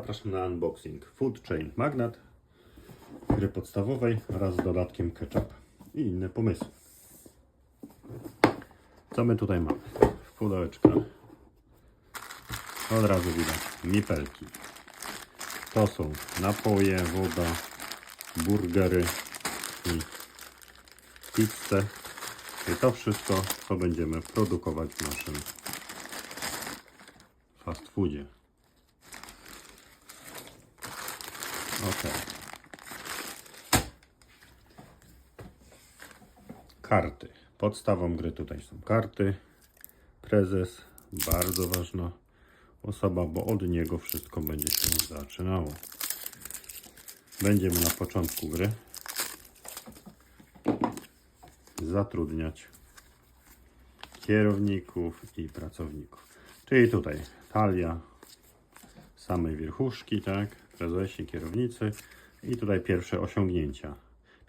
zapraszam na unboxing Food Chain Magnat gry podstawowej wraz z dodatkiem ketchup i inne pomysły. Co my tutaj mamy? W pudełeczkach od razu widać mipelki. To są napoje, woda, burgery i pizze. I to wszystko, co będziemy produkować w naszym fast foodzie. Ok. Karty. Podstawą gry tutaj są karty. Prezes, bardzo ważna osoba, bo od niego wszystko będzie się zaczynało. Będziemy na początku gry zatrudniać kierowników i pracowników. Czyli tutaj talia samej wierchuszki, tak, prezesi, kierownicy i tutaj pierwsze osiągnięcia.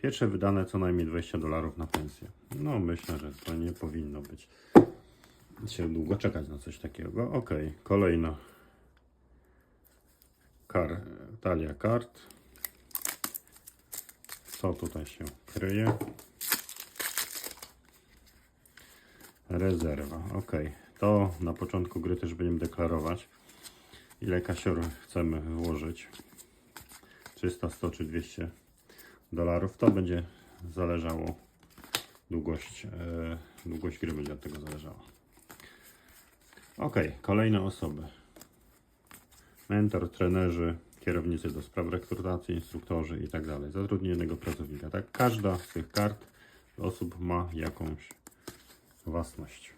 Pierwsze wydane co najmniej 20 dolarów na pensję. No myślę, że to nie powinno być się długo czekać na coś takiego. Ok, kolejna kar, talia kart. Co tutaj się kryje? Rezerwa, ok. To na początku gry też będziemy deklarować, ile kasior chcemy włożyć. 300, 100 czy 200 dolarów. To będzie zależało, długość, e, długość gry będzie od tego zależała. Ok, kolejne osoby. Mentor, trenerzy, kierownicy do spraw rekrutacji, instruktorzy i tak dalej. Zatrudnienie jednego pracownika. Tak, każda z tych kart osób ma jakąś własność.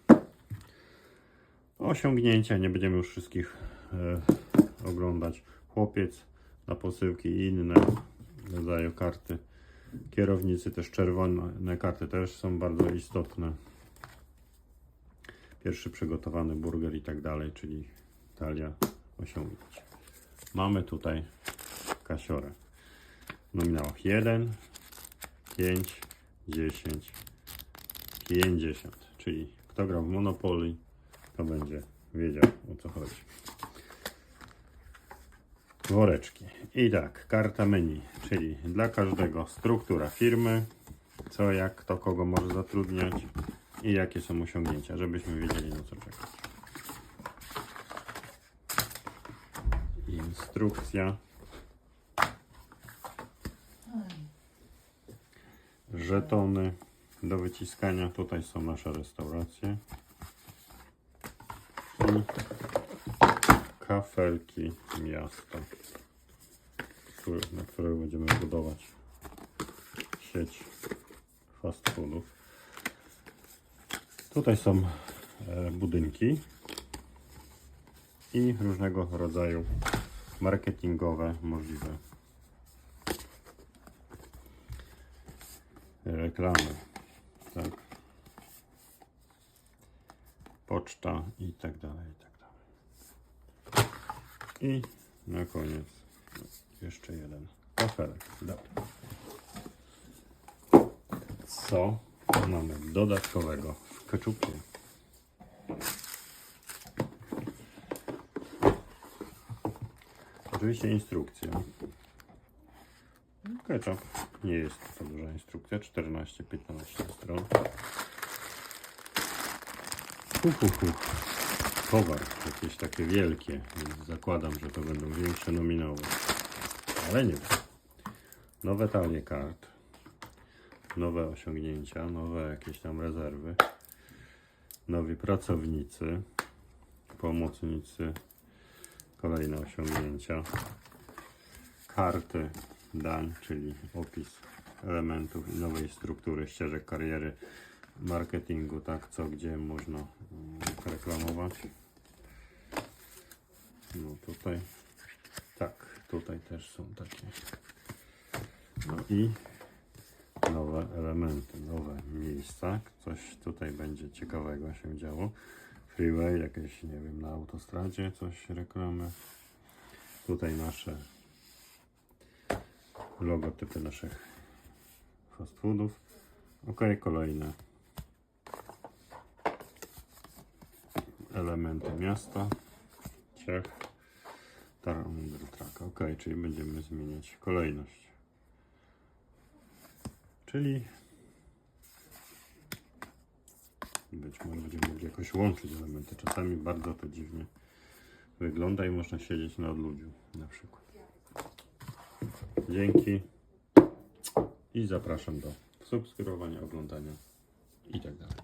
Osiągnięcia, nie będziemy już wszystkich oglądać. Chłopiec na posyłki i inne rodzaje karty. Kierownicy też czerwone karty też są bardzo istotne. Pierwszy przygotowany burger i tak dalej, czyli talia osiągnięć. Mamy tutaj kasiorę. W nominałach 1, 5, 10, 50. Czyli kto grał w Monopoly, to będzie wiedział o co chodzi. Woreczki. I tak, karta menu, czyli dla każdego struktura firmy, co, jak, kto kogo może zatrudniać i jakie są osiągnięcia, żebyśmy wiedzieli na co czekać. Instrukcja. Żetony do wyciskania. Tutaj są nasze restauracje. I kafelki miasta, na których będziemy budować sieć fast foodów. Tutaj są e, budynki i różnego rodzaju marketingowe możliwe reklamy. Tak. Poczta i tak dalej, i tak. I na koniec jeszcze jeden kafelek. Co mamy dodatkowego w keczupie? Oczywiście instrukcja. Ketchup nie jest to duża instrukcja, 14-15 stron. Hu, hu, hu. Towar jakieś takie wielkie, więc zakładam, że to będą większe nominały. Ale nie. Nowe talie kart, nowe osiągnięcia, nowe jakieś tam rezerwy, nowi pracownicy, pomocnicy, kolejne osiągnięcia, karty dań, czyli opis elementów nowej struktury ścieżek kariery marketingu, tak, co gdzie można mm, reklamować. No tutaj, tak, tutaj też są takie. No i nowe elementy, nowe miejsca. Coś tutaj będzie ciekawego się działo. Freeway, jakieś, nie wiem, na autostradzie coś reklamy. Tutaj nasze logotypy naszych fast foodów. Ok, kolejne elementy miasta, Ciech, Under track. Ok, czyli będziemy zmieniać kolejność. Czyli być może będziemy mogli jakoś łączyć elementy. Czasami bardzo to dziwnie wygląda i można siedzieć na odludziu na przykład. Dzięki i zapraszam do subskrybowania, oglądania i tak.